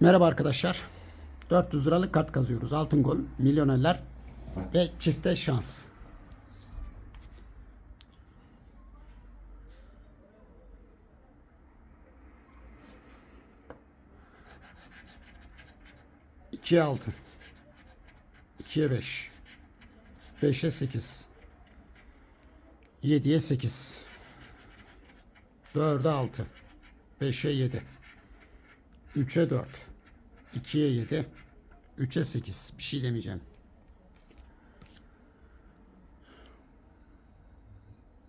Merhaba arkadaşlar. 400 liralık kart kazıyoruz. Altın gol, milyonerler ve çifte şans. İkiye altı. İkiye beş. Beşe sekiz. Yediye sekiz. Dörde altı. Beşe yedi. 3'e 4. 2'ye 7. 3'e 8. Bir şey demeyeceğim.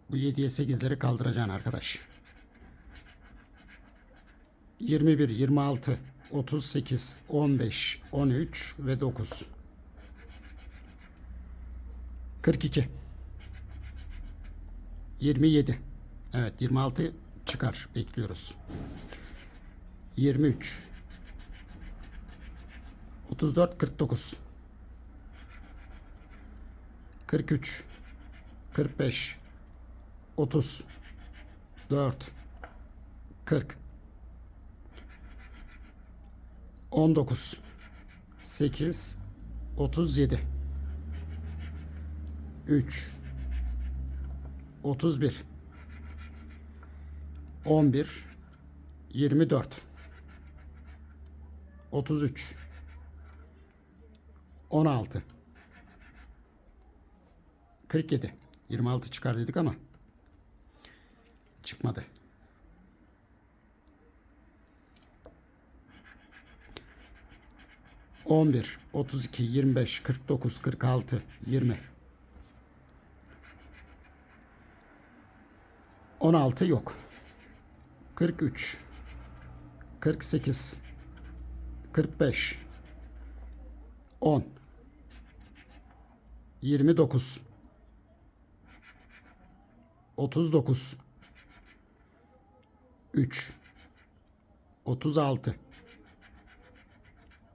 Bu 7'ye 8'leri kaldıracaksın arkadaş. 21, 26, 38, 15, 13 ve 9. 42. 27. Evet 26 çıkar. Bekliyoruz. 23 34 49 43 45 30 4 40 19 8 37 3 31 11 24 33 16 47 26 çıkar dedik ama çıkmadı. On bir, otuz iki, yirmi beş, kırk dokuz, kırk altı, yirmi. On altı yok. Kırk üç, kırk sekiz, 45 10 29 39 3 36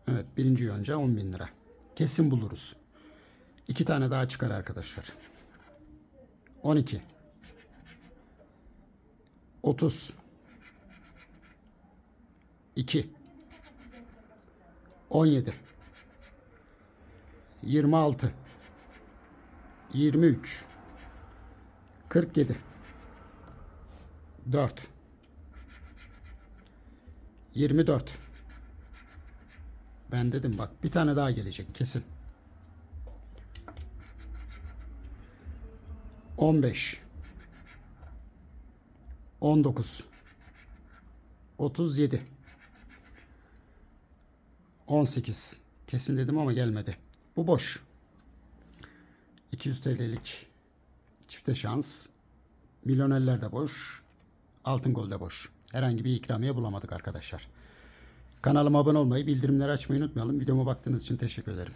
Evet birinci yonca 10 bin lira. Kesin buluruz. İki tane daha çıkar arkadaşlar. 12 30 2 17 26 23 47 4 24 Ben dedim bak bir tane daha gelecek kesin. 15 19 37 18. Kesin dedim ama gelmedi. Bu boş. 200 TL'lik çifte şans. Milyonerler de boş. Altın gol de boş. Herhangi bir ikramiye bulamadık arkadaşlar. Kanalıma abone olmayı, bildirimleri açmayı unutmayalım. Videoma baktığınız için teşekkür ederim.